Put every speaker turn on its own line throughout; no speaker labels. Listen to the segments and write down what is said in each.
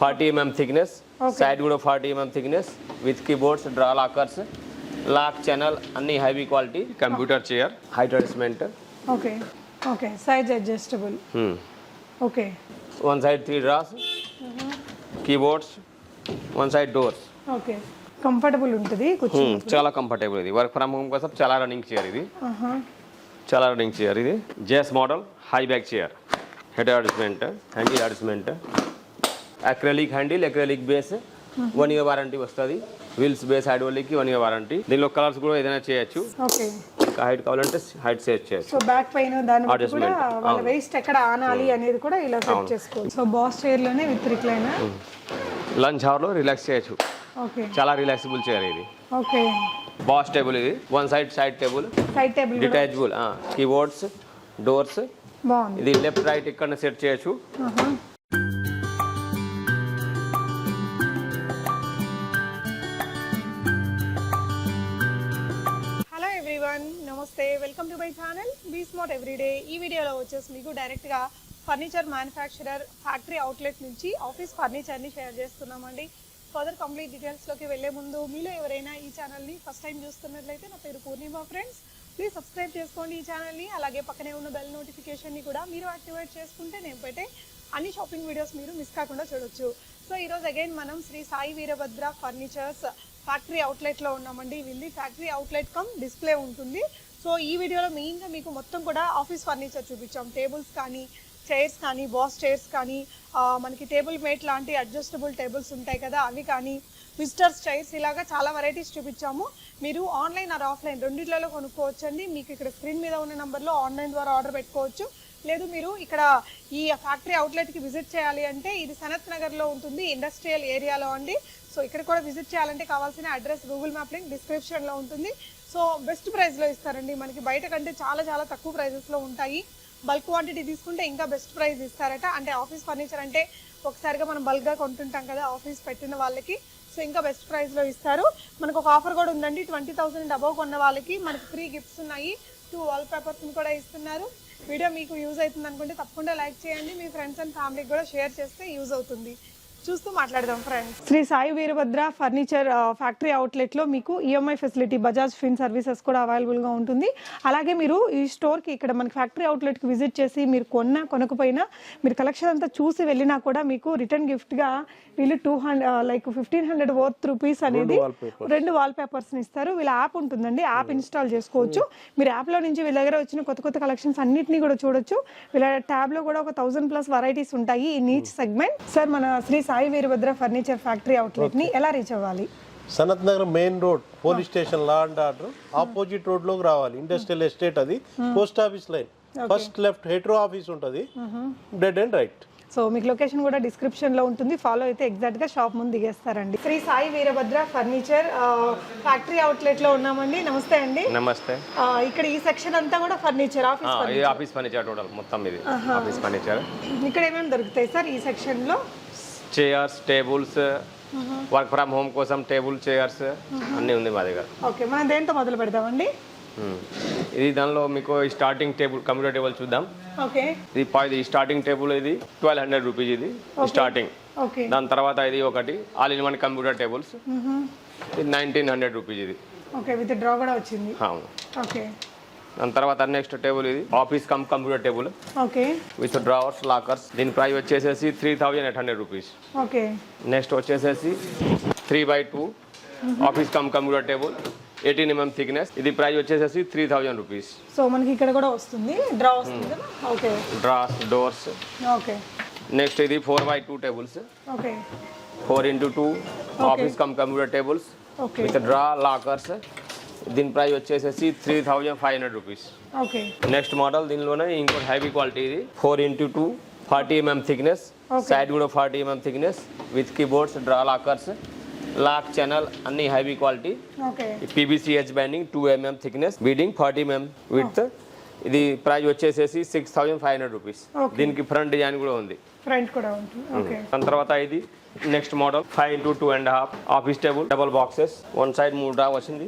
Forty mm thickness. Side కూడా forty mm thickness with keyboards draw lockers lock channel అన్ని heavy quality computer chair height adjustment
okay okay size adjustable okay
one side three draws keyboards one side doors
okay comfortable ఉంటుంది
చాలా comfortable ఇది. Work from home కోసం చాలా running chair ఇది.
ఆహా.
చాలా running chair ఇది. జేస్ model high back chair head adjustment handle adjustment acrylic handle acrylic base one year warranty వస్తుంది. Wheels base hydraulic one year warranty దీనిలో కలర్స్ కూడా ఏదైనా చేయొచ్చు. హైట్ కావాలంటే హైట్ సేవ్ చేయొచ్చు.
సో బ్యాక్ పెయిన్ దాన్ని బట్టి కూడా. వాళ్ళ వేస్ట్ ఎక్కడ ఆనాలి అనేది కూడా ఇలా సెట్ చేసుకోవచ్చు. సో బాస్ చైర్లోనే విత్ రిక్లైనర్
లంచ్ అవర్లో రిలాక్స్ చేయొచ్చు.
ఓకే.
చాలా రిలాక్సిబుల్ చైర్ ఇది.
ఓకే.
బాస్ టేబుల్ ఇది. One side side table
side table
detachable keyboards doors
బాగుంది.
ఇది లెఫ్ట్ రైట్ ఇక్కడ సెట్ చేయొచ్చు.
నమస్తే welcome to my channel. Be smart everyday ఈ వీడియోలో వచ్చేసి మీకు డైరెక్ట్గా ఫర్నిచర్ మ్యానుఫ్యాక్చరర్ ఫ్యాక్టరీ అవుట్లెట్ నుంచి ఆఫీస్ ఫర్నిచర్ని షేర్ చేస్తున్నామండి. ఫర్దర్ కంప్లీట్ డీటెయిల్స్లోకి వెళ్ళే ముందు మీలో ఎవరైనా ఈ ఛానల్ని ఫస్ట్ టైం చూస్తున్నట్లయితే నా పేరు పూర్ణిమ ఫ్రెండ్స్ ప్లీజ్ సబ్స్క్రైబ్ చేసుకోండి ఈ ఛానల్ని అలాగే పక్కనే ఉన్న బెల్ నోటిఫికేషన్ని కూడా మీరు యాక్టివేట్ చేసుకుంటే నేను పెట్టే అన్ని షాపింగ్ వీడియోస్ మీరు మిస్ కాకుండా చూడొచ్చు. సో ఈరోజు అగైన్ మనం శ్రీ సాయి వీరభద్ర ఫర్నిచర్స్ ఫ్యాక్టరీ అవుట్లెట్లో ఉన్నామండి. వీళ్ళది ఫ్యాక్టరీ అవుట్లెట్ కమ్ డిస్ప్లే ఉంటుంది. సో ఈ వీడియోలో మెయిన్గా మీకు మొత్తం కూడా ఆఫీస్ ఫర్నిచర్ చూపించాం. టేబుల్స్ కానీ చైర్స్ కానీ బాస్ చైర్స్ కానీ మనకి టేబుల్ మేట్ లాంటి అడ్జస్టబుల్ టేబుల్స్ ఉంటాయి కదా అవి కానీ విజిటర్స్ చైర్స్ ఇలాగా చాలా వెరైటీస్ చూపించాము. మీరు ఆన్లైన్ ఆర్ ఆఫ్లైన్ రెండిట్లలో కొనుక్కోవచ్చండి. మీకు ఇక్కడ స్క్రీన్ మీద ఉన్న నెంబర్లో ఆన్లైన్ ద్వారా ఆర్డర్ పెట్టుకోవచ్చు. లేదు మీరు ఇక్కడ ఈ ఫ్యాక్టరీ అవుట్లెట్కి విజిట్ చేయాలి అంటే ఇది సనత్ నగర్లో ఉంటుంది ఇండస్ట్రియల్ ఏరియాలో అండి. సో ఇక్కడ కూడా విజిట్ చేయాలంటే కావాల్సిన అడ్రస్ గూగుల్ మ్యాప్ లింక్ డిస్క్రిప్షన్లో ఉంటుంది. సో బెస్ట్ ప్రైస్లో ఇస్తారండి. మనకి బయట కంటే చాలా చాలా తక్కువ ప్రైజెస్లో ఉంటాయి. బల్క్ క్వాంటిటీ తీసుకుంటే ఇంకా బెస్ట్ ప్రైస్ ఇస్తారట. అంటే ఆఫీస్ ఫర్నిచర్ అంటే ఒకసారిగా మనం బల్క్గా కొంటుంటాం కదా ఆఫీస్ పెట్టిన వాళ్ళకి. సో ఇంకా బెస్ట్ ప్రైస్లో ఇస్తారు. మనకు ఒక ఆఫర్ కూడా ఉందండి. ట్వంటీ థౌసండ్ అబవ్ కొన్న వాళ్ళకి మనకి ఫ్రీ గిఫ్ట్స్ ఉన్నాయి. టూ వాల్ పేపర్స్ని కూడా ఇస్తున్నారు. వీడియో మీకు యూజ్ అవుతుంది అనుకుంటే తప్పకుండా లైక్ చేయండి. మీ ఫ్రెండ్స్ అండ్ ఫ్యామిలీకి కూడా షేర్ చేస్తే యూజ్ అవుతుంది. చూస్తూ మాట్లాడదాం friends Shri Sai Veerabhadra furniture factory అవుట్లెట్లో మీకు E EMI facility Bajaj Fin services కూడా అవైలబుల్గా ఉంటుంది. అలాగే మీరు ఈ స్టోర్కి ఇక్కడ మనకి ఫ్యాక్టరీ అవుట్లెట్కి విజిట్ చేసి మీరు కొన్నా కొనకపోయినా మీరు కలెక్షన్ అంతా చూసి వెళ్ళినా కూడా మీకు రిటర్న్ గిఫ్ట్గా వీళ్ళు two hundred like fifteen hundred worth rupees అనేది రెండు వాల్ పేపర్స్ని ఇస్తారు. వీళ్ళ యాప్ ఉంటుందండి. యాప్ ఇన్స్టాల్ చేసుకోవచ్చు. మీరు యాప్లో నుంచి వీళ్ళ దగ్గర వచ్చిన కొత్త కొత్త కలెక్షన్స్ అన్నిటిని కూడా చూడొచ్చు. వీళ్ళ ట్యాబ్లో కూడా ఒక థౌసండ్ ప్లస్ వెరైటీస్ ఉంటాయి ఈ నీచ్ సెగ్మెంట్ సార్ మన శ్రీ సాయి వీరభద్ర ఫర్నిచర్ ఫ్యాక్టరీ అవుట్లెట్ని ఎలా రీచ్ అవ్వాలి?
Sanath Nagar main road police station law and order opposite రోడ్లోకి రావాలి. ఇండస్ట్రియల్ ఎస్టేట్ అది. Post office line first left Hetero office ఉంటుంది. డెడ్ అండ్ రైట్
సో మీకు లొకేషన్ కూడా డిస్క్రిప్షన్లో ఉంటుంది. ఫాలో అయితే ఎగ్జాక్ట్గా షాప్ ముందు దిగేస్తారండి. శ్రీ సాయి వీరభద్ర ఫర్నిచర్ ఫ్యాక్టరీ అవుట్లెట్లో ఉన్నామండి. నమస్తే అండి.
నమస్తే.
ఆ, ఇక్కడ ఈ సెక్షన్ అంతా కూడా furniture office
office furniture total మొత్తం ఇది. ఆఫీస్ ఫర్నిచర్
ఇక్కడ ఏమేమి దొరుకుతాయి సార్ ఈ సెక్షన్లో?
Chairs tables work from home కోసం టేబుల్ చైర్స్ అన్నీ ఉంది మా దగ్గర.
ఓకే మనం దేంతో మొదలు పెడదామండి?
మ్మ్. ఇది దానిలో మీకు స్టార్టింగ్ టేబుల్ కంప్యూటర్ టేబుల్ చూద్దాం.
ఓకే
ఇది ఇది స్టార్టింగ్ టేబుల్ ఇది ట్వెల్వ్ హండ్రెడ్ రూపీస్ ఇది స్టార్టింగ్
ఓకే
దాని తర్వాత ఇది ఒకటి all in one computer tables ఇది నైన్టీన్ హండ్రెడ్ రూపీస్ ఇది.
ఓకే విత్ డ్రా కూడా వచ్చింది.
అవును.
ఓకే
దాని తర్వాత నెక్స్ట్ టేబుల్ ఇది. Office come computer table
okay
with drawers lockers దీని ప్రైస్ వచ్చేసేసి three thousand eight hundred rupees
okay
next వచ్చేసేసి three by two office come computer table eighteen mm thickness ఇది ప్రైస్ వచ్చేసేసి త్రీ థౌజండ్ రూపీస్
సో మనకి ఇక్కడ కూడా వస్తుంది. Draw వస్తుంది okay
draws doors
okay
next ఇది four by two tables
okay
four into two office come computer tables
okay
with draw lockers దీని price వచ్చేసేసి three thousand five hundred rupees
okay
next model దీనిలోనే ఇంకోటి heavy quality ఇది. Four into two forty mm thickness. Side కూడా forty mm thickness with keyboards draw lockers lock channel అన్ని heavy quality PVC edge banding two mm thickness beading forty mm with ఇది price వచ్చేసేసి six thousand five hundred rupees. దీనికి front design కూడా ఉంది.
Front కూడా ఉంటుంది okay
దాని తర్వాత ఇది next model five into two and half office table double boxes one side మూడు డ్రా వచ్చింది.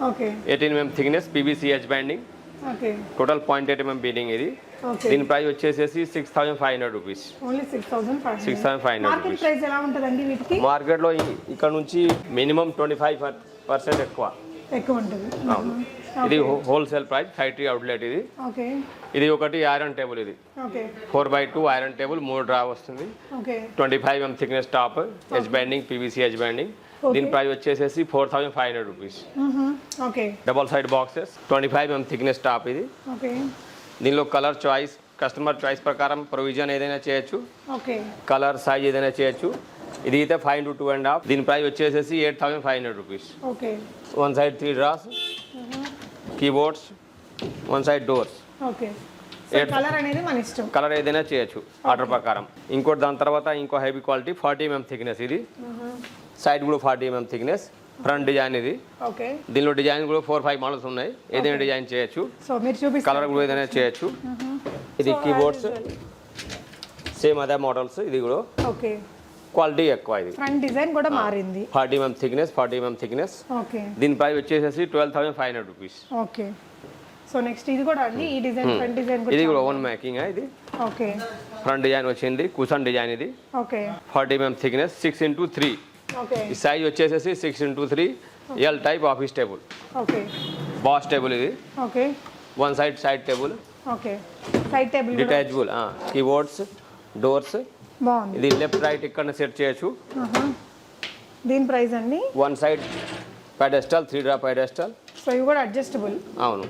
Eighteen mm thickness PVC edge banding
okay.
Total point eight mm beading ఇది. దీని ప్రైస్ వచ్చేసేసి six thousand five hundred rupees
only six thousand five
hundred
market
rupees
price ఎలా ఉంటుందండి వీటికి?
మార్కెట్లో ఇ- ఇక్కడ నుంచి మినిమం ట్వంటీ ఫైవ్ పర్సెంట్ ఎక్కువ.
ఎక్కువ ఉంటుంది.
అవును. ఇది హోల్సేల్ ప్రైస్ ఫ్యాక్టరీ అవుట్లెట్ ఇది.
ఓకే.
ఇది ఒకటి ఐరన్ టేబుల్ ఇది.
Okay.
Four by two iron table మూడు డ్రా వస్తుంది.
Okay.
Twenty five M thickness top edge binding PVC edge binding దీని ప్రైస్ వచ్చేసేసి four thousand five hundred rupees
okay
double side boxes twenty five M thickness top ఇది.
Okay
దీనిలో colour choice customer choice ప్రకారం provision ఏదైనా చేయొచ్చు.
Okay
colour size ఏదైనా చేయొచ్చు. ఇది అయితే five to two and half దీని ప్రైస్ వచ్చేసేసి eight thousand five hundred rupees
okay
one side three draws keyboards one side doors
okay colour అనేది మన ఇష్టం.
కలర్ ఏదైనా చేయొచ్చు ఆర్డర్ ప్రకారం. ఇంకోటి దాని తర్వాత ఇంకో heavy quality forty MM thickness ఇది. సైడ్ కూడా forty MM thickness front design ఇది.
ఓకే.
దీనిలో డిజైన్ కూడా ఫోర్ ఫైవ్ మోడల్స్ ఉన్నాయి. ఏదైనా డిజైన్ చేయొచ్చు.
సో మీరు చూపిస్తారు.
కలర్ కూడా ఏదైనా చేయొచ్చు. ఇది కీబోర్డ్స్ సేమ్ అదే మోడల్స్ ఇది కూడా.
ఓకే.
క్వాలిటీ ఎక్కువ ఇది.
ఫ్రంట్ డిజైన్ కూడా మారింది.
Forty mm thickness forty mm thickness
okay.
దీని ప్రైస్ వచ్చేసేసి twelve thousand five hundred rupees
okay. So next ఇది కూడా అండి ఈ డిజైన్ ఫ్రంట్ డిజైన్
ఇది
కూడా
ఓన్ మేకింగ్ ఇది?
ఓకే.
ఫ్రంట్ డిజైన్ వచ్చింది కుషన్ డిజైన్ ఇది.
Okay.
Forty mm thickness six into three ఈ సైజ్ వచ్చేసేసి six into three L type office table
okay
boss table ఇది.
Okay
one side side table
okay side table
detachable keyboards doors ఇది left right ఇక్కడ set చేయొచ్చు.
ఆహా. దీని price అండి?
One side pedestal three draw pedestal
so ఇవి కూడా adjustable
అవును.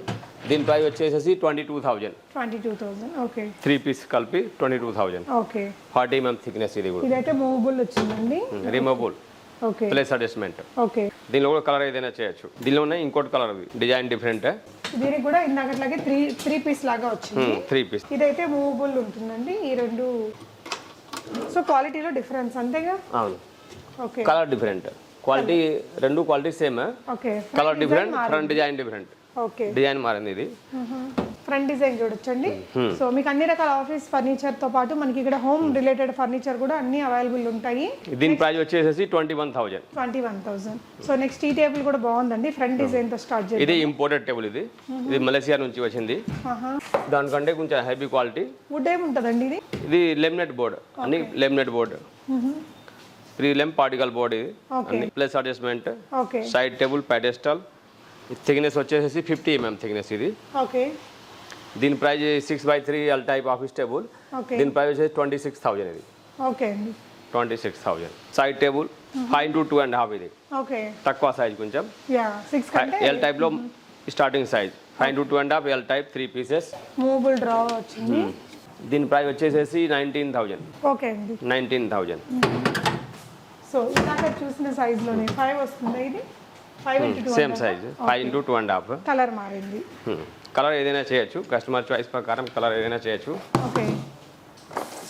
దీని ప్రైస్ వచ్చేసేసి twenty two thousand.
Twenty two thousand okay.
Three piece కలిపి twenty two thousand.
Okay.
Forty MM thickness ఇది కూడా.
ఇదైతే మూవబుల్ వచ్చిందండి.
Removable
okay.
Place adjustment
okay.
దీనిలో కూడా కలర్ ఏదైనా చేయొచ్చు. దీనిలో ఉన్నాయి ఇంకోటి కలర్ డిజైన్ డిఫరెంట్
దీనికి కూడా ఇందాకట్లాగే త్రీ త్రీ పీస్ లాగా వచ్చింది.
త్రీ పీస్
ఇదైతే మూవబుల్ ఉంటుందండి. ఈ రెండు సో క్వాలిటీలో డిఫరెన్స్ అంతేగా?
అవును.
ఓకే.
కలర్ డిఫరెంట్ క్వాలిటీ రెండు quality same
okay.
Colour different front design different design మారింది ఇది.
ఫ్రంట్ డిజైన్ చూడొచ్చండి. సో మీకు అన్ని రకాల ఆఫీస్ ఫర్నిచర్తో పాటు మనకి ఇక్కడ హోమ్ రిలేటెడ్ ఫర్నిచర్ కూడా అన్ని అవైలబుల్ ఉంటాయి.
దీని ప్రైస్ వచ్చేసేసి twenty one thousand
twenty one thousand so next ఈ టేబుల్ కూడా బాగుందండి. ఫ్రంట్ డిజైన్తో స్టార్ట్ చేయండి
ఇది ఇంపోర్టెడ్ టేబుల్ ఇది. ఇది మలేసియా నుంచి వచ్చింది. దానికంటే కొంచెం హెవీ క్వాలిటీ
వుడ్ ఏముంటుందండి ఇది?
ఇది లెమినేట్ బోర్డ్ అన్ని laminate board three lam particle board ఇది. Plus adjustment
okay
side table pedestal thickness వచ్చేసి ఫిఫ్టీ ఎంఎం థిక్నెస్ ఇది.
ఓకే.
దీని price six by three L type office table దీని ప్రైస్ వచ్చేసి ట్వంటీ సిక్స్ థౌజండ్ ఇది.
Okay.
Twenty six thousand side table five into two and half ఇది.
Okay.
తక్కువ size కొంచెం. L టైప్లో starting size five into two and half L type three pieces
movable draw వచ్చింది.
దీని price వచ్చేసేసి nineteen thousand
okay
nineteen thousand
so ఇందాక చూసిన సైజ్లోనే ఫైవ్ వస్తుందా ఇది?
Same size five into two and half
colour మారింది.
కలర్ ఏదైనా చేయొచ్చు. కస్టమర్ చాయిస్ ప్రకారం కలర్ ఏదైనా చేయొచ్చు.
ఓకే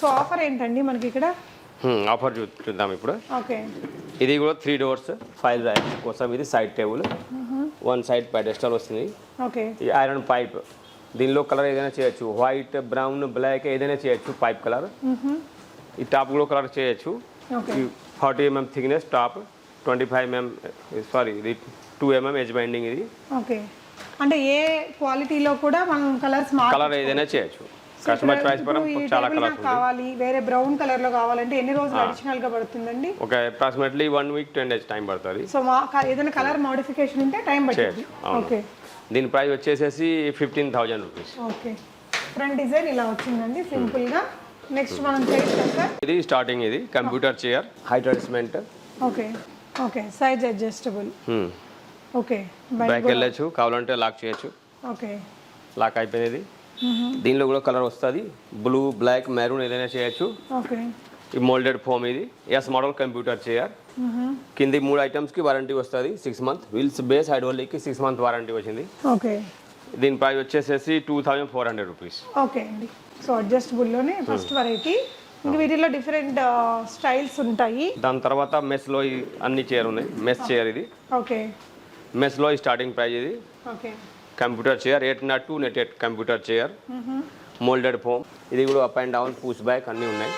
సో ఆఫర్ ఏంటండి మనకి ఇక్కడ?
ఆఫర్ చూ చూద్దాం ఇప్పుడు.
ఓకే
ఇది కూడా త్రీ డోర్స్ ఫైవ్ ర్యాక్స్ కోసం ఇది side table one side pedestal వస్తుంది.
ఓకే
ఐరన్ పైప్ దీనిలో కలర్ ఏదైనా చేయొచ్చు. వైట్ బ్రౌన్ బ్లాక్ ఏదైనా చేయొచ్చు. పైప్ కలర్ ఈ టాప్ కూడా కలర్ చేయొచ్చు. Forty MM thickness top twenty five MM sorry ఇది టూ ఎంఎం ఎజ్ బైండింగ్ ఇది.
ఓకే. అంటే ఏ క్వాలిటీలో కూడా మనం కలర్స్
కలర్ ఏదైనా చేయొచ్చు. కస్టమర్ చాయిస్ పరం చాలా కలర్స్
కావాలి వేరే బ్రౌన్ కలర్లో కావాలంటే ఎన్ని రోజులు అడిషనల్గా పడుతుందండి?
ఒక approximately one week ten days time పడుతుంది.
సో ఏదైనా కలర్ మోడిఫికేషన్ ఉంటే టైం పడుతుంది ఓకే
దీని ప్రైస్ వచ్చేసేసి fifteen thousand rupees
okay front design ఇలా వచ్చిందండి సింపుల్గా నెక్స్ట్ మనం చేస్తాం సార్
ఇది స్టార్టింగ్ ఇది computer chair adjustment
okay okay size adjustable okay
back వెళ్ళచ్చు కావాలంటే లాక్ చేయొచ్చు.
ఓకే.
లాక్ అయిపోయినది. దీనిలో కూడా కలర్ వస్తుంది. బ్లూ బ్లాక్ మెరూన్ ఏదైనా చేయొచ్చు.
ఓకే.
ఈ మోల్డెడ్ ఫోమ్ ఇది. ఎస్ మోడల్ కంప్యూటర్ చైర్ కింది మూడు ఐటమ్స్కి వారంటీ వస్తుంది సిక్స్ మంత్ వీల్స్ బేస్ హైడ్రోలిక్కి సిక్స్ మంత్ వారంటీ వచ్చింది.
ఓకే.
దీని ప్రైస్ వచ్చేసేసి two thousand four hundred rupees
okay అండి. సో అడ్జస్టబుల్లోనే ఫస్ట్ వెరైటీ ఇంక వీటిలో డిఫరెంట్ స్టైల్స్ ఉంటాయి.
దాని తర్వాత మెస్లో ఈ అన్ని చైర్ ఉన్నాయి. మెస్ చైర్ ఇది.
ఓకే.
మెస్లో ఈ స్టార్టింగ్ ప్రైస్ ఇది.
Okay.
Computer chair eight naught two net eight computer chair moulded foam ఇది కూడా up and down push back అన్నీ ఉన్నాయి.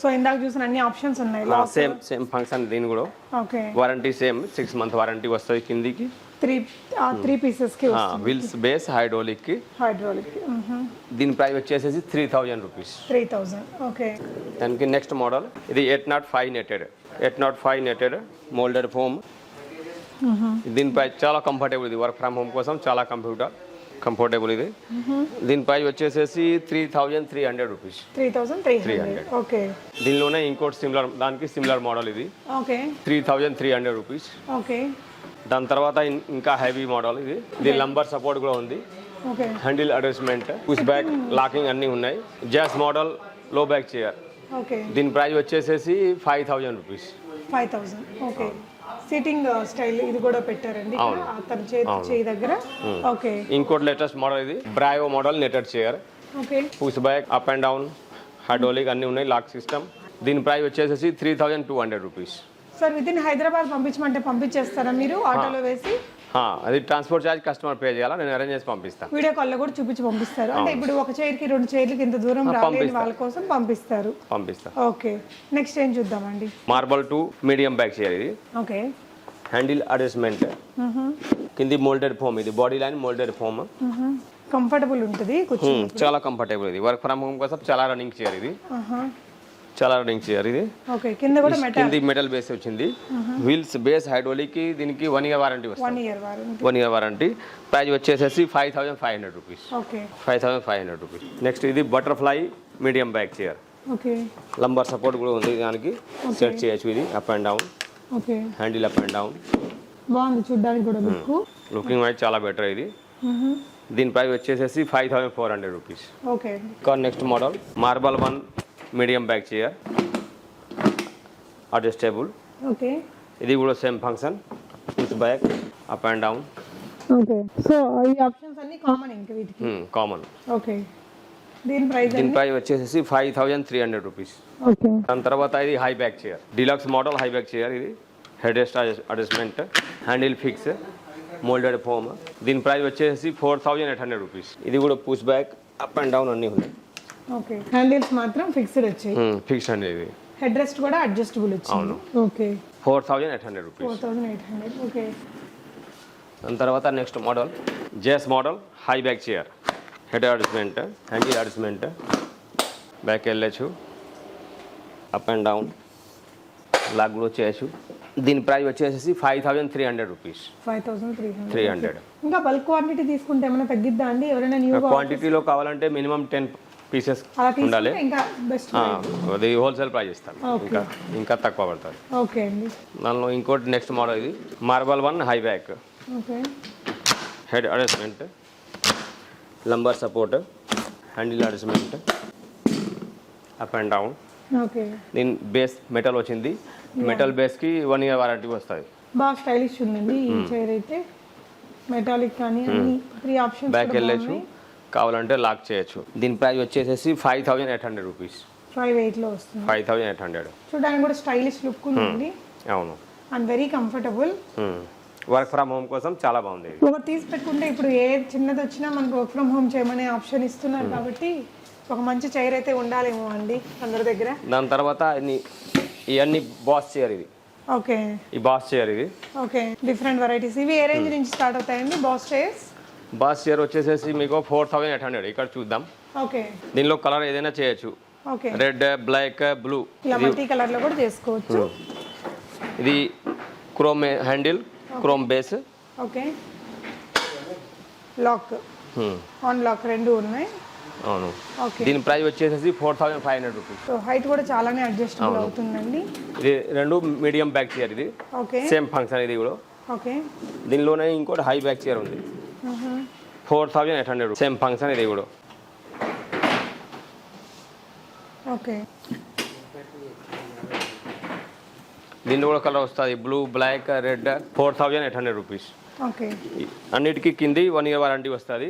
సో ఇందాక చూసిన అన్ని ఆప్షన్స్ ఉన్నాయి.
సేమ్ సేమ్ ఫంక్షన్ దీని కూడా.
Okay.
Warranty same six month warranty వస్తుంది కిందికి.
త్రీ త్రీ పీసెస్కి
వీల్స్ బేస్ హైడ్రోలిక్కి
హైడ్రాలిక్
దీని ప్రైస్ వచ్చేసేసి three thousand rupees
three thousand okay
దానికి నెక్స్ట్ మోడల్ ఇది eight naught five netted eight naught five netted moulded foam దీని ప్రైస్ చాలా కంఫర్టబుల్ ఇది వర్క్ ఫ్రమ్ హోమ్ కోసం చాలా కంప్యూటర్ కంఫర్టబుల్ ఇది దీని ప్రైస్ వచ్చేసేసి three thousand three hundred rupees
three thousand three hundred okay
దీనిలోనే ఇంకోటి సిమిలర్ దానికి సిమిలర్ మోడల్ ఇది
okay
three thousand three hundred rupees
okay
దాని తర్వాత ఇంకా హెవీ మోడల్ ఇది. దీని లంబర్ సపోర్ట్ కూడా ఉంది. Handle adjustment push back locking అన్నీ ఉన్నాయి. జాస్ మోడల్లో బ్యాక్ చైర్. దీని ప్రైస్ వచ్చేసేసి five thousand rupees.
Five thousand. Okay sitting style ఇది కూడా పెట్టారండి ఇక్కడ.
అవును.
అతని చేతి చేయి దగ్గర? ఓకే
ఇంకోటి లేటెస్ట్ మోడల్ ఇది bravo model netted chair
okay
push back up and down hydraulic అన్నీ ఉన్నాయి లాక్ సిస్టమ్ దీని ప్రైస్ వచ్చేసేసి three thousand two hundred rupees
sir within Hyderabad పంపించమంటే పంపించేస్తారా మీరు? ఆటోలో వేసి?
అది ట్రాన్స్పోర్ట్ ఛార్జ్ కస్టమర్ పే చేయాలా? నేను అరేంజ్ చేసి పంపిస్తాను
వీడియో కాల్లో కూడా చూపించి పంపిస్తారు. అంటే ఇప్పుడు ఒక చైర్కి రెండు చైర్లకి ఇంత దూరం రాలేని
పంపిస్తా.
వాళ్ళ కోసం పంపిస్తారు.
పంపిస్తాను
ఓకే. నెక్స్ట్ ఏం చూద్దామండి?
Marble two medium back chair ఇది.
ఓకే.
Handle adjustment. కింది మోల్డెడ్ ఫోమ్ ఇది. Body line moulded foam.
Comfortable ఉంటుంది
చాలా కంఫర్టబుల్ ఇది. వర్క్ ఫ్రమ్ హోమ్ కోసం చాలా రన్నింగ్ చైర్ ఇది. చాలా రన్నింగ్ చైర్ ఇది
ఓకే కింద కూడా మెటల్
కింది మెటల్ బేస్ వచ్చింది. వీల్స్ బేస్ హైడ్రోలిక్కి దీనికి వన్ ఇయర్ వారంటీ వస్తుంది.
One year warranty
one year warranty price వచ్చేసేసి five thousand five hundred rupees
okay.
Five thousand five hundred rupees next ఇది butterfly medium back chair
okay.
Lumbar support కూడా ఉంది దానికి. Set చేయొచ్చు ఇది up and down
okay.
Handle up and down
బాగుంది చూడ్డానికి కూడా లుక్.
లుకింగ్ వైజ్ చాలా బెటర్ ఇది. దీని ప్రైస్ వచ్చేసేసి five thousand four hundred rupees
okay.
ఇంకా next model marble one medium back chair adjustable
okay
ఇది కూడా same function push back up and down
okay so ఈ ఆప్షన్స్ అన్ని కామన్ ఇంక వీటికి?
కామన్
ఓకే దీని ప్రైస్
దీని ప్రైస్ వచ్చేసి five thousand three hundred rupees
okay
దాని తర్వాత ఇది high back chair deluxe model high back chair ఇది. Head rest adjustment handle fix moulded foam దీని ప్రైస్ వచ్చేసి four thousand eight hundred rupees ఇది కూడా push back up and down అన్నీ ఉన్నాయి.
ఓకే. హ్యాండిల్స్ మాత్రం ఫిక్స్డ్ వచ్చాయి.
ఫిక్స్ అండి ఇది
హెడ్ రెస్ట్ కూడా అడ్జస్టబుల్ వచ్చింది. Okay.
Four thousand eight hundred rupees
thousand eight hundred okay.
దాని తర్వాత next model jazz model high back chair head adjustment handle adjustment back వెళ్ళచ్చు అప్ అండ్ డౌన్ లాక్ కూడా చేయొచ్చు దీని ప్రైస్ వచ్చేసి five thousand three hundred rupees
five thousand three hundred
three hundred
ఇంకా bulk quantity తీసుకుంటే ఏమైనా తగ్గిద్దా అండి? ఎవరైనా న్యూ
క్వాంటిటీలో కావాలంటే మినిమం టెన్ పీసెస్ ఉండాలి. అది హోల్సేల్ ప్రైస్ ఇస్తాను. ఇంకా ఇంకా తక్కువ పడుతుంది.
ఓకే అండి.
దానిలో ఇంకోటి నెక్స్ట్ మోడల్ ఇది. Marble one high back head adjustment lumbar support handle adjustment up and down
okay
దీని బేస్ మెటల్ వచ్చింది. మెటల్ బేస్కి వన్ ఇయర్ వారంటీ వస్తుంది.
బాగా స్టైలిష్ ఉందండి ఈ చైర్ అయితే. మెటాలిక్ కానీ త్రీ ఆప్షన్స్
బ్యాక్ వెళ్ళచ్చు. కావాలంటే లాక్ చేయొచ్చు. దీని ప్రైస్ వచ్చేసేసి five thousand eight hundred rupees
five ఎయిట్లో వస్తుంది.
ఫైవ్ థౌజండ్ ఎయిట్ హండ్రెడ్
చూడడానికి కూడా స్టైలిష్ లుక్ ఉందండి
అవును.
And very comfortable
work from home కోసం చాలా బాగుంది.
ఒకటి తీసి పెట్టుకుంటే ఇప్పుడు ఏ చిన్నది వచ్చినా మనకు వర్క్ ఫ్రమ్ హోమ్ చేయమనే ఆప్షన్ ఇస్తున్నారు కాబట్టి ఒక మంచి చైర్ అయితే ఉండాలేమో అండి అందరి దగ్గర.
దాని తర్వాత ఇవన్నీ బాస్ చైర్ ఇది.
ఓకే.
ఈ బాస్ చైర్ ఇది.
ఓకే. డిఫరెంట్ వెరైటీస్ ఇవి ఏ రేంజ్ నుంచి స్టార్ట్ అవుతాయండి బాస్ చైర్స్
బాస్ చైర్ వచ్చేసేసి మీకు ఫోర్ థౌజండ్ ఎయిట్ హండ్రెడ్ ఇక్కడ చూద్దాం.
ఓకే
దీనిలో కలర్ ఏదైనా చేయొచ్చు. రెడ్ బ్లాక్ బ్లూ
కలర్లో కూడా చేసుకోవచ్చు.
ఇది chrome handle chrome base
okay lock on lock రెండు ఉన్నాయి.
అవును.
ఓకే
దీని ప్రైస్ వచ్చేసేసి four thousand five hundred rupees
so height కూడా చాలానే అడ్జస్టబుల్ అవుతుందండి.
ఇది రెండు మీడియం బ్యాక్ చైర్ ఇది.
ఓకే
సేమ్ ఫంక్షన్ ఇది కూడా.
ఓకే
దీనిలోనే ఇంకోటి హై బ్యాక్ చైర్ ఉంది. Four thousand eight hundred same function ఇది కూడా.
ఓకే.
దీనిలో కూడా కలర్ వస్తుంది. Blue black red four thousand eight hundred rupees.
Okay.
అన్నిటికీ కింది వన్ ఇయర్ వారంటీ వస్తుంది.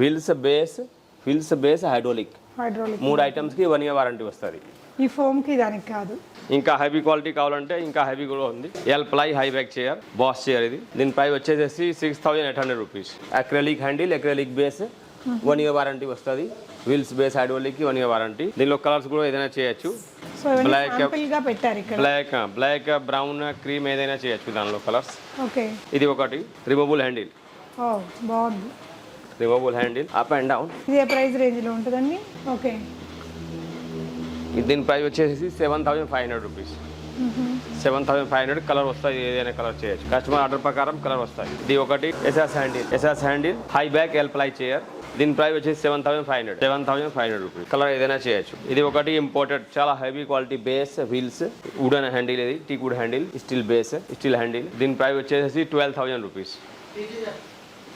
Wheels base wheels base hydraulic
hydraulic
మూడు ఐటమ్స్కి వన్ ఇయర్ వారంటీ వస్తుంది.
ఈ ఫోమ్కి దానికి కాదు.
ఇంకా హెవీ క్వాలిటీ కావాలంటే ఇంకా హెవీ కూడా ఉంది. L ply high back chair boss chair ఇది. దీని ప్రైస్ వచ్చేసేసి six thousand eight hundred rupees acrylic handle acrylic base one year warranty వస్తుంది. Wheels base hydraulic one year warranty దీనిలో కలర్స్ కూడా ఏదైనా చేయొచ్చు.
ఇక్కడ.
బ్లాక్ బ్లాక్ బ్రౌన్ క్రీమ్ ఏదైనా చేయొచ్చు దానిలో కలర్స్
ఓకే
ఇది ఒకటి. రిమూవబుల్ హ్యాండిల్
బాగుంది.
Removable handle up and down
ఇది ప్రైస్ రేంజ్లో ఉంటుందండి? ఓకే
దీని ప్రైస్ వచ్చేసి seven thousand five hundred rupees seven thousand five hundred colour వస్తాయి ఏదైనా కలర్ చేయొచ్చు. కస్టమర్ ఆర్డర్ ప్రకారం కలర్ వస్తాయి. ఇది ఒకటి SS handle SS handle high back L ply chair దీని ప్రైస్ వచ్చేసి seven thousand five hundred seven thousand five hundred rupees colour ఏదైనా చేయొచ్చు. ఇది ఒకటి ఇంపోర్టెడ్ చాలా heavy quality base wheels wooden handle ఇది teak wood handle steel base steel handle దీని price వచ్చేసి ట్వెల్వ్ థౌసండ్ రూపీస్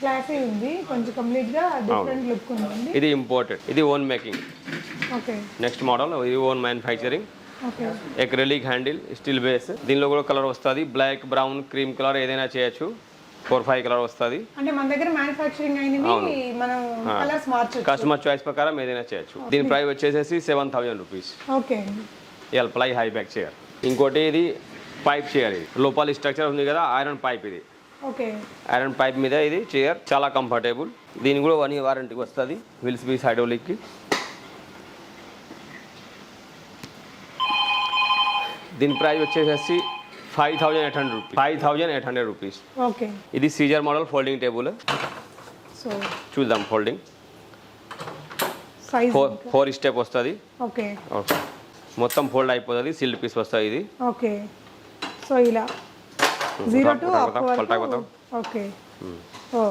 క్లాసీ ఉంది. కొంచెం కంప్లీట్గా డిఫరెంట్ లుక్ ఉందండి
ఇది ఇంపోర్టెడ్ ఇది own making
okay.
Next model ఇది own manufacturing acrylic handle steel base దీనిలో కూడా కలర్ వస్తుంది. బ్లాక్ బ్రౌన్ క్రీమ్ కలర్ ఏదైనా చేయొచ్చు. ఫోర్ ఫైవ్ కలర్ వస్తుంది.
అంటే మన దగ్గర మ్యానుఫ్యాక్చరింగ్ అయినవి మనం కలర్స్ మార్చొచ్చు.
కస్టమర్ చాయిస్ ప్రకారం ఏదైనా చేయొచ్చు. దీని ప్రైస్ వచ్చేసేసి seven thousand rupees
okay.
L ply high back chair ఇంకోటి ఇది పైప్ చైర్ ఇది. లోపల స్ట్రక్చర్ ఉంది కదా ఐరన్ పైప్ ఇది. ఐరన్ పైప్ మీద ఇది చైర్ చాలా కంఫర్టబుల్ దీని కూడా వన్ ఇయర్ వారంటీకి వస్తుంది. విల్స్ బీస్ హైడ్రోలిక్కి దీని ప్రైస్ వచ్చేసేసి five thousand eight hundred rupees five thousand eight hundred rupees
okay.
ఇది scissor model folding table
so
చూద్దాం folding
size
four four step వస్తుంది.
ఓకే.
ఓకే మొత్తం ఫోల్డ్ అయిపోతుంది. సిల్డ్ పీస్ వస్తుంది ఇది.
ఓకే. సో ఇలా. Zero two. ఓకే. ఓ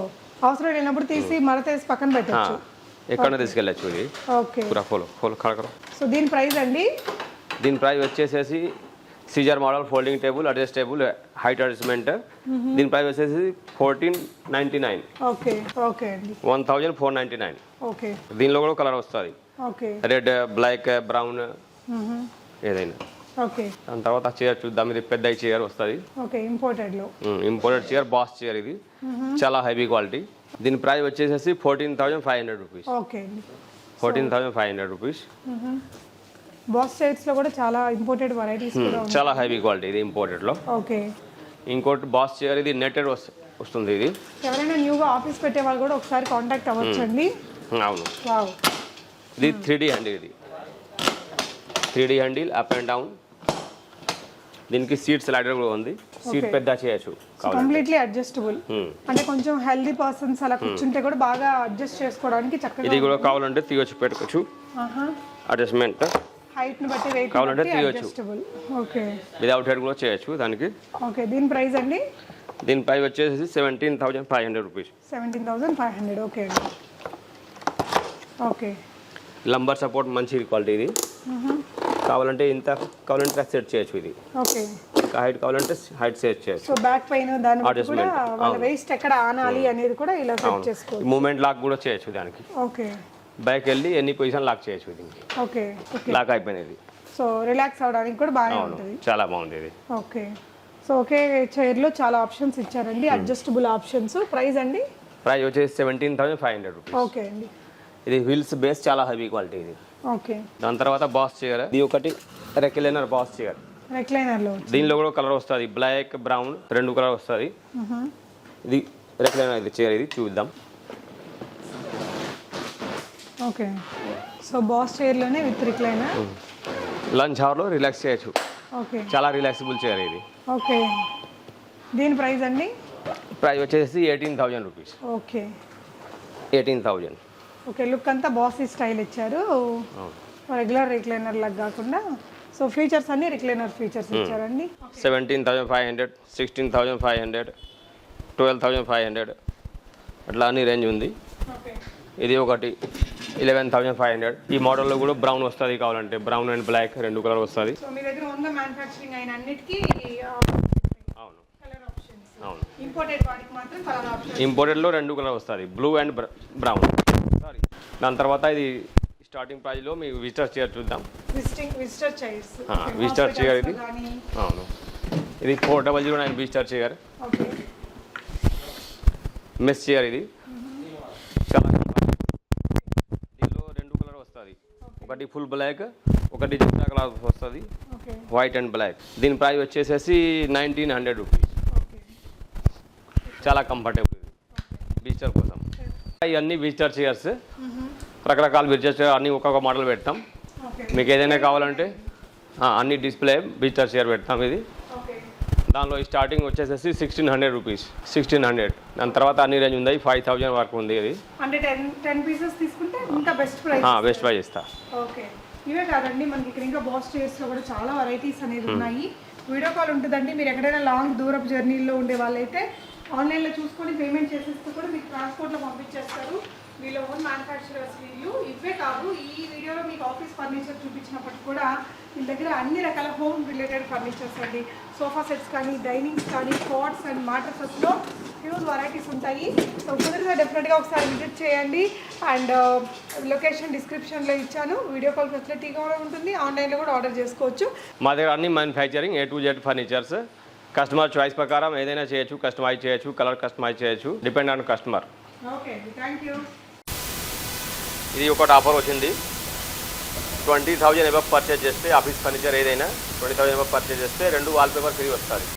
అవసరం లేనప్పుడు తీసి మడతేసి పక్కన పెట్టచ్చు.
ఎక్కడ తీసుకెళ్ళచ్చు ఇది
ఓకే.
పూరా ఫోలో ఫోలో కడకర
సో దీని ప్రైస్ అండి?
దీని ప్రైస్ వచ్చేసేసి scissor model folding table adjustable height adjustment దీని ప్రైస్ వచ్చేసి fourteen ninety nine
okay okay అండి.
One thousand four ninety nine
okay.
దీనిలో కూడా కలర్ వస్తుంది.
ఓకే.
రెడ్ బ్లాక్ బ్రౌన్ ఏదైనా.
ఓకే
దాని తర్వాత చైర్ చూద్దాం. ఇది పెద్ద చైర్ వస్తుంది.
Okay
imported chair boss chair ఇది. చాలా హెవీ క్వాలిటీ దీని ప్రైస్ వచ్చేసేసి fourteen thousand five hundred rupees
okay
fourteen thousand five hundred rupees
boss సైడ్స్లో కూడా చాలా ఇంపోర్టెడ్ వెరైటీస్
చాలా హెవీ క్వాలిటీ ఇది ఇంపోర్టెడ్లో
ఓకే
ఇంకోటి బాస్ చైర్ ఇది నెట్టెడ్ వస్తుంది ఇది.
ఎవరైనా న్యూగా ఆఫీస్ పెట్టే వాళ్ళు కూడా ఒకసారి కాంటాక్ట్ అవ్వచ్చండి.
అవును. ఇది త్రీ డీ హ్యాండిల్ ఇది. Three D handle up and down దీనికి సీట్ స్లైడర్ కూడా ఉంది. సీట్. పెద్ద చేయొచ్చు
కంప్లీట్లీ అడ్జస్టబుల్
Hmm.
అంటే కొంచెం హెల్దీ పర్సన్స్ అలా కూర్చుంటే కూడా బాగా అడ్జస్ట్ చేసుకోవడానికి చక్కగా
ఇది కూడా కావాలంటే తీయొచ్చు పెట్టుకోవచ్చు. అడ్జస్ట్మెంట్
హైట్ని బట్టి వెయిట్
కావాలంటే తీయొచ్చు.
అడ్జస్టబుల్ ఓకే
విదౌట్ హెడ్ కూడా చేయొచ్చు దానికి.
ఓకే దీని ప్రైస్ అండి?
దీని ప్రైస్ వచ్చేసి seventeen thousand five hundred rupees
seventeen thousand five hundred okay అండి. ఓకే
లంబర్ సపోర్ట్ మంచి క్వాలిటీ ఇది. కావాలంటే ఇంత కావాలంటే సెట్ చేయొచ్చు ఇది.
ఓకే.
హైట్ కావాలంటే హైట్ సెట్ చేయొచ్చు.
సో బ్యాక్ పెయిన్ దాన్ని బట్టి కూడా. వాళ్ళ వేస్ట్ ఎక్కడ ఆనాలి అనేది కూడా ఇలా సెట్ చేసుకోవచ్చు.
మూమెంట్ లాక్ కూడా చేయొచ్చు దానికి.
ఓకే.
బ్యాక్ వెళ్ళి ఎన్ని పొజిషన్ లాక్ చేయొచ్చు దీనికి
ఓకే. ఓకే.
లాక్ అయిపోయినది.
సో రిలాక్స్ అవడానికి కూడా
అవును.
ఉంటుంది.
చాలా బాగుంది ఇది.
ఓకే. సో ఒకే చైర్లో చాలా ఆప్షన్స్ ఇచ్చారండి. అడ్జస్టబుల్ ఆప్షన్స్ ప్రైస్ అండి?
ప్రైస్ వచ్చేసి seventeen thousand five hundred rupees
okay అండి.
ఇది వీల్స్ బేస్ చాలా హెవీ క్వాలిటీ ఇది.
ఓకే.
దాని తర్వాత బాస్ చైర్ ఇది ఒకటి రెక్లైనర్ బాస్ చైర్
రెక్లైనర్లో.
దీనిలో కూడా కలర్ వస్తుంది. బ్లాక్ బ్రౌన్ రెండు కలర్ వస్తుంది. ఇది రెక్లైనర్ ఇది చైర్ ఇది చూద్దాం.
ఓకే. సో బాస్ చైర్లోనే విత్ రిక్లైనర్?
లంచ్ అవర్లో రిలాక్స్ చేయొచ్చు.
ఓకే.
చాలా రిలాక్సిబుల్ చైర్ ఇది.
ఓకే. దీని ప్రైస్ అండి?
ప్రైస్ వచ్చేసి eighteen thousand rupees.
Okay.
Eighteen thousand.
Okay look అంతా బాస్ స్టైల్ ఇచ్చారు. రెగ్యులర్ రిక్లైనర్ లాగా కాకుండా. సో ఫీచర్స్ అన్ని రిక్లైనర్ ఫీచర్స్ ఇచ్చారండి.
Seventeen thousand five hundred sixteen thousand five hundred twelve thousand five hundred అట్లా అన్ని రేంజ్ ఉంది. ఇది ఒకటి ఇలెవెన్ థౌజండ్ ఫైవ్ హండ్రెడ్ ఈ మోడల్లో కూడా బ్రౌన్ వస్తుంది కావాలంటే. బ్రౌన్ అండ్ బ్లాక్ రెండు కలర్ వస్తుంది. అవును. ఇంపోర్టెడ్లో రెండు కలర్ వస్తుంది. బ్లూ అండ్ బ్రౌన్ దాని తర్వాత ఇది స్టార్టింగ్ ప్రైస్లో మీకు విజిటర్ చైర్ చూద్దాం.
విజిటర్
chair ఇది. అవును. ఇది four double zero nine visitor chair.
Okay.
Mesh chair ఇది. చాలా దీనిలో రెండు కలర్ వస్తుంది. ఒకటి ఫుల్ బ్లాక్ ఒకటి జిప్సా కలర్ వస్తుంది. వైట్ అండ్ బ్లాక్ దీని ప్రైస్ వచ్చేసేసి నైన్టీన్ హండ్రెడ్ రూపీస్ చాలా కంఫర్టబుల్ ఇది. బీచర్ కోసం. ఇవన్నీ విజిటర్ చైర్స్ రకరకాల చైర్ అన్ని ఒక్కొక్క మోడల్ పెడతాం. మీకు ఏదైనా కావాలంటే అన్ని డిస్ప్లే విజిటర్ చైర్ పెడతాం ఇది. దానిలో స్టార్టింగ్ వచ్చేసేసి sixteen hundred rupees sixteen hundred దాని తర్వాత అన్ని రేంజ్ ఉంది ఫైవ్ థౌజండ్ వరకు ఉంది ఇది.
బెస్ట్ ప్రైస్
ఇస్తా.
ఓకే ఇవే కాదండి మనకి ఇక్కడ ఇంకా బాస్ చైర్స్లో కూడా చాలా వెరైటీస్ అనేది ఉన్నాయి. వీడియో కాల్ ఉంటుందండి మీరు ఎక్కడైనా లాంగ్ దూరపు జర్నీలో ఉండే వాళ్ళైతే ఆన్లైన్లో చూసుకొని పేమెంట్ చేసేస్తే కూడా మీకు ట్రాన్స్పోర్ట్లో పంపించేస్తారు. మ్యానుఫ్యాక్చరర్స్ వీళ్ళు ఇవే కాదు ఈ వీడియోలో మీకు ఆఫీస్ ఫర్నిచర్ చూపించినప్పటికి కూడా వీళ్ళ దగ్గర అన్ని రకాల హోమ్ రిలేటెడ్ ఫర్నిచర్స్ అండి. సోఫా సెట్స్ కానీ డైనింగ్స్ కానీ కాట్స్ అండ్ మాట్రసెస్లో హ్యూజ్ వెరైటీస్ ఉంటాయి. సో కుదిరితే డెఫినెట్గా ఒకసారి విజిట్ చేయండి. అండ్ లొకేషన్ డిస్క్రిప్షన్లో ఇచ్చాను. వీడియో కాల్ ఫెసిలిటీ కూడా ఉంటుంది. ఆన్లైన్లో కూడా ఆర్డర్ చేసుకోవచ్చు.
మా దగ్గర అన్ని manufacturing A to Z furnitures customer choice ప్రకారం ఏదైనా చేయొచ్చు కస్టమైజ్ చేయొచ్చు కలర్ కస్టమైజ్ చేయొచ్చు depend on customer
okay thank you
ఇది ఒకటి ఆఫర్ వచ్చింది. ట్వంటీ థౌజండ్ ఎబవ్ పర్చేజ్ చేస్తే ఆఫీస్ ఫర్నిచర్ ఏదైనా ట్వంటీ థౌజండ్ ఎబవ్ పర్చేజ్ చేస్తే రెండు వాల్ పేపర్ ఫ్రీ వస్తుంది.